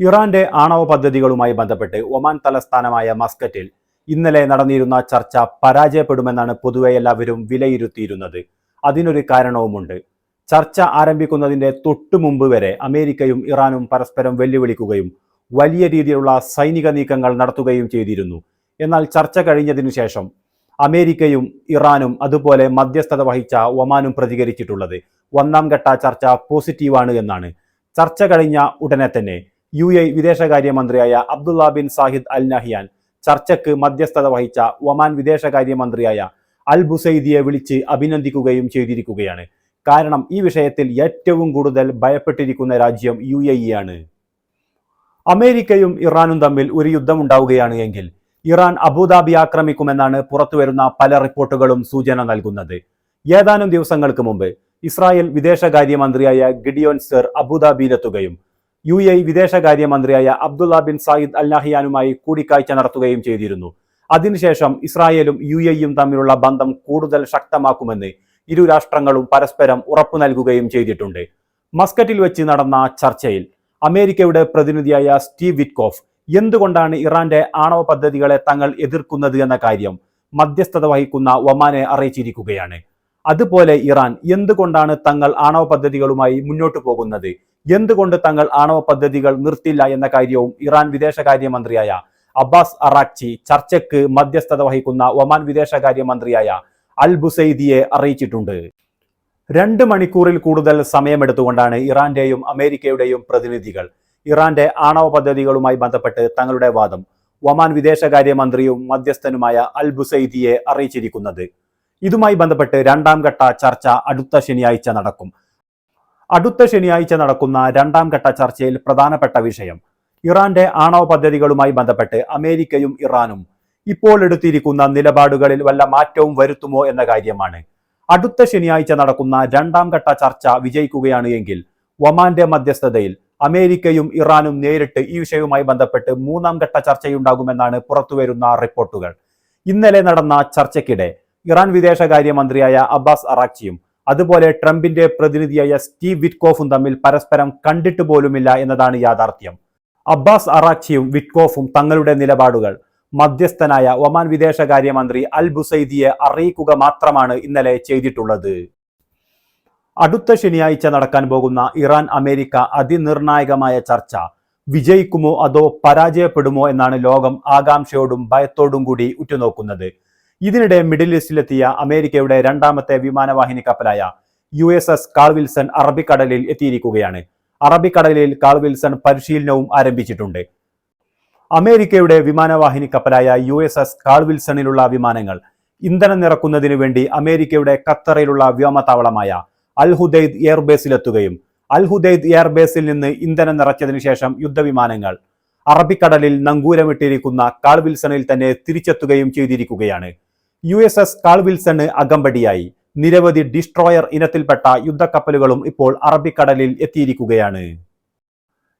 ഇറാന്റെ ആണവ പദ്ധതികളുമായി ബന്ധപ്പെട്ട് ഒമാൻ തലസ്ഥാനമായ മസ്കറ്റിൽ ഇന്നലെ നടന്നിരുന്ന ചർച്ച പരാജയപ്പെടുമെന്നാണ് പൊതുവെ എല്ലാവരും വിലയിരുത്തിയിരുന്നത്. അതിനൊരു കാരണവുമുണ്ട്. ചർച്ച ആരംഭിക്കുന്നതിന്റെ തൊട്ടുമുമ്പ് വരെ അമേരിക്കയും ഇറാനും പരസ്പരം വെല്ലുവിളിക്കുകയും വലിയ രീതിയിലുള്ള സൈനിക നീക്കങ്ങൾ നടത്തുകയും ചെയ്തിരുന്നു. എന്നാൽ ചർച്ച കഴിഞ്ഞതിനു ശേഷം അമേരിക്കയും ഇറാനും അതുപോലെ മധ്യസ്ഥത വഹിച്ച ഒമാനും പ്രതികരിച്ചിട്ടുള്ളത് ഒന്നാം ഘട്ട ചർച്ച പോസിറ്റീവാണ് എന്നാണ്. ചർച്ച കഴിഞ്ഞ ഉടനെ തന്നെ U A വിദേശകാര്യമന്ത്രിയായ Abdullah bin Zayed Al Nahyan ചർച്ചയ്ക്ക് മധ്യസ്ഥത വഹിച്ച ഒമാൻ വിദേശകാര്യമന്ത്രിയായ അൽ ബുസൈദിയെ വിളിച്ച് അഭിനന്ദിക്കുകയും ചെയ്തിരിക്കുകയാണ്. കാരണം ഈ വിഷയത്തിൽ ഏറ്റവും കൂടുതൽ ഭയപ്പെട്ടിരിക്കുന്ന രാജ്യം യു എ ഇ ആണ്. അമേരിക്കയും ഇറാനും തമ്മിൽ ഒരു യുദ്ധം ഉണ്ടാവുകയാണ് എങ്കിൽ ഇറാൻ അബുദാബി ആക്രമിക്കുമെന്നാണ് പുറത്തുവരുന്ന പല റിപ്പോർട്ടുകളും സൂചന നൽകുന്നത്. ഏതാനും ദിവസങ്ങൾക്ക് മുമ്പ് ഇസ്രായേൽ വിദേശകാര്യമന്ത്രിയായ ഗിഡിയോൻ സർ അബുദാബിയിലെത്തുകയും യു എ വിദേശകാര്യമന്ത്രിയായ അബ്ദുള്ള ബിൻ സായിദ് അൽ നഹിയാനുമായി കൂടിക്കാഴ്ച നടത്തുകയും ചെയ്തിരുന്നു. അതിനുശേഷം ഇസ്രായേലും യു എയും തമ്മിലുള്ള ബന്ധം കൂടുതൽ ശക്തമാക്കുമെന്ന് ഇരു രാഷ്ട്രങ്ങളും പരസ്പരം ഉറപ്പു നൽകുകയും ചെയ്തിട്ടുണ്ട്. മസ്കറ്റിൽ വെച്ച് നടന്ന ചർച്ചയിൽ അമേരിക്കയുടെ പ്രതിനിധിയായ സ്റ്റീവ് വിറ്റ്കോഫ് എന്തുകൊണ്ടാണ് ഇറാന്റെ ആണവ പദ്ധതികളെ തങ്ങൾ എതിർക്കുന്നത് എന്ന കാര്യം മധ്യസ്ഥത വഹിക്കുന്ന ഒമാനെ അറിയിച്ചിരിക്കുകയാണ്. അതുപോലെ ഇറാൻ എന്തുകൊണ്ടാണ് തങ്ങൾ ആണവ പദ്ധതികളുമായി മുന്നോട്ടു പോകുന്നത്? എന്തുകൊണ്ട് തങ്ങൾ ആണവ പദ്ധതികൾ നിർത്തില്ല എന്ന കാര്യവും ഇറാൻ വിദേശകാര്യമന്ത്രിയായ അബ്ബാസ് അറാക്ചി ചർച്ചയ്ക്ക് മധ്യസ്ഥത വഹിക്കുന്ന ഒമാൻ വിദേശകാര്യമന്ത്രിയായ അൽ ബുസൈദിയെ അറിയിച്ചിട്ടുണ്ട്. രണ്ട് മണിക്കൂറിൽ കൂടുതൽ സമയമെടുത്തുകൊണ്ടാണ് ഇറാന്റെയും അമേരിക്കയുടെയും പ്രതിനിധികൾ ഇറാന്റെ ആണവ പദ്ധതികളുമായി ബന്ധപ്പെട്ട് തങ്ങളുടെ വാദം ഒമാൻ വിദേശകാര്യമന്ത്രിയും മധ്യസ്ഥനുമായ അൽ ബുസൈദിയെ അറിയിച്ചിരിക്കുന്നത്. ഇതുമായി ബന്ധപ്പെട്ട് രണ്ടാം ഘട്ട ചർച്ച അടുത്ത ശനിയാഴ്ച നടക്കും. അടുത്ത ശനിയാഴ്ച നടക്കുന്ന രണ്ടാം ഘട്ട ചർച്ചയിൽ പ്രധാനപ്പെട്ട വിഷയം. ഇറാന്റെ ആണവ പദ്ധതികളുമായി ബന്ധപ്പെട്ട് അമേരിക്കയും ഇറാനും ഇപ്പോൾ എടുത്തിരിക്കുന്ന നിലപാടുകളിൽ വല്ല മാറ്റവും വരുത്തുമോ എന്ന കാര്യമാണ്. അടുത്ത ശനിയാഴ്ച നടക്കുന്ന രണ്ടാം ഘട്ട ചർച്ച വിജയിക്കുകയാണ് എങ്കിൽ ഒമാന്റെ മധ്യസ്ഥതയിൽ അമേരിക്കയും ഇറാനും നേരിട്ട് ഈ വിഷയവുമായി ബന്ധപ്പെട്ട് മൂന്നാം ഘട്ട ചർച്ചയുണ്ടാകുമെന്നാണ് പുറത്തുവരുന്ന റിപ്പോർട്ടുകൾ. ഇന്നലെ നടന്ന ചർച്ചയ്ക്കിടെ ഇറാൻ വിദേശകാര്യമന്ത്രിയായ അബ്ബാസ് അറാക്ചിയും അതുപോലെ ട്രംപിന്റെ പ്രതിനിധിയായ സ്റ്റീവ് വിറ്റ്കോഫും തമ്മിൽ പരസ്പരം കണ്ടിട്ട് പോലുമില്ല എന്നതാണ് യാഥാർത്ഥ്യം. അബ്ബാസ് അറാഖിയും വിറ്റ്കോഫും തങ്ങളുടെ നിലപാടുകൾ. മധ്യസ്ഥനായ ഒമാൻ വിദേശകാര്യമന്ത്രി അൽ ബുസൈദിയെ അറിയിക്കുക മാത്രമാണ് ഇന്നലെ ചെയ്തിട്ടുള്ളത്. അടുത്ത ശനിയാഴ്ച നടക്കാൻ പോകുന്ന ഇറാൻ അമേരിക്ക അതിനിർണായകമായ ചർച്ച. വിജയിക്കുമോ അതോ പരാജയപ്പെടുമോ എന്നാണ് ലോകം ആകാംക്ഷയോടും ഭയത്തോടും കൂടി ഉറ്റുനോക്കുന്നത്. ഇതിനിടെ മിഡിൽ ഈസ്റ്റിലെത്തിയ അമേരിക്കയുടെ രണ്ടാമത്തെ വിമാനവാഹിനി കപ്പലായ U S S Carl Vinson അറബിക്കടലിൽ എത്തിയിരിക്കുകയാണ്. അറബിക്കടലിൽ കാൾവിൽസൺ പരിശീലനവും ആരംഭിച്ചിട്ടുണ്ട്. അമേരിക്കയുടെ വിമാനവാഹിനി കപ്പലായ യു എസ് എസ് കാൾവിൽസണിലുള്ള വിമാനങ്ങൾ ഇന്ധനം നിറക്കുന്നതിനു വേണ്ടി അമേരിക്കയുടെ ഖത്തറിലുള്ള വ്യോമത്താവളമായ അൽഹുദൈദ് എയർബേസിലെത്തുകയും അൽഹുദൈദ് എയർബേസിൽ നിന്ന് ഇന്ധനം നിറച്ചതിനു ശേഷം യുദ്ധവിമാനങ്ങൾ അറബിക്കടലിൽ നങ്കൂരമിട്ടിരിക്കുന്ന കാൾവിൽസണിൽ തന്നെ തിരിച്ചെത്തുകയും ചെയ്തിരിക്കുകയാണ്. യു എസ് എസ് കാൾ വിൽസണ് അകമ്പടിയായി. നിരവധി ഡിസ്ട്രോയർ ഇനത്തിൽപ്പെട്ട യുദ്ധക്കപ്പലുകളും ഇപ്പോൾ അറബിക്കടലിൽ എത്തിയിരിക്കുകയാണ്.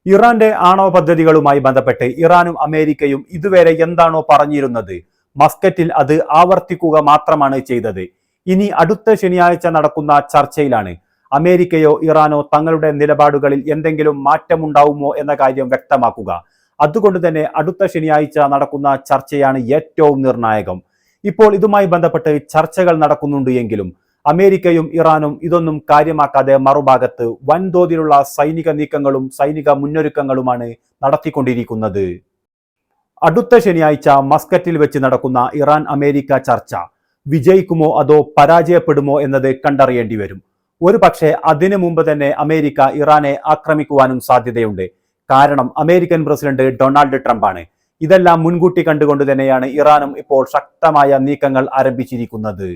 ഇറാന്റെ ആണവ പദ്ധതികളുമായി ബന്ധപ്പെട്ട് ഇറാനും അമേരിക്കയും ഇതുവരെ എന്താണോ പറഞ്ഞിരുന്നത്. മസ്കറ്റിൽ അത് ആവർത്തിക്കുക മാത്രമാണ് ചെയ്തത്. ഇനി അടുത്ത ശനിയാഴ്ച നടക്കുന്ന ചർച്ചയിലാണ്. അമേരിക്കയോ ഇറാനോ തങ്ങളുടെ നിലപാടുകളിൽ എന്തെങ്കിലും മാറ്റമുണ്ടാവുമോ എന്ന കാര്യം വ്യക്തമാക്കുക. അതുകൊണ്ട് തന്നെ അടുത്ത ശനിയാഴ്ച നടക്കുന്ന ചർച്ചയാണ് ഏറ്റവും നിർണായകം. ഇപ്പോൾ ഇതുമായി ബന്ധപ്പെട്ട് ചർച്ചകൾ നടക്കുന്നുണ്ട് എങ്കിലും അമേരിക്കയും ഇറാനും ഇതൊന്നും കാര്യമാക്കാതെ മറുഭാഗത്ത് വൻതോതിലുള്ള സൈനിക നീക്കങ്ങളും സൈനിക മുന്നൊരുക്കങ്ങളുമാണ് നടത്തിക്കൊണ്ടിരിക്കുന്നത്. അടുത്ത ശനിയാഴ്ച മസ്കറ്റിൽ വെച്ച് നടക്കുന്ന ഇറാൻ അമേരിക്ക ചർച്ച. വിജയിക്കുമോ അതോ പരാജയപ്പെടുമോ എന്നത് കണ്ടറിയേണ്ടി വരും. ഒരു പക്ഷേ അതിനു മുമ്പ് തന്നെ അമേരിക്ക ഇറാനെ ആക്രമിക്കുവാനും സാധ്യതയുണ്ട്. കാരണം അമേരിക്കൻ പ്രസിഡന്റ് ഡൊണാൾഡ് ട്രംപാണ് ഇതെല്ലാം മുൻകൂട്ടി കണ്ടുകൊണ്ട് തന്നെയാണ് ഇറാനും ഇപ്പോൾ ശക്തമായ നീക്കങ്ങൾ ആരംഭിച്ചിരിക്കുന്നത്.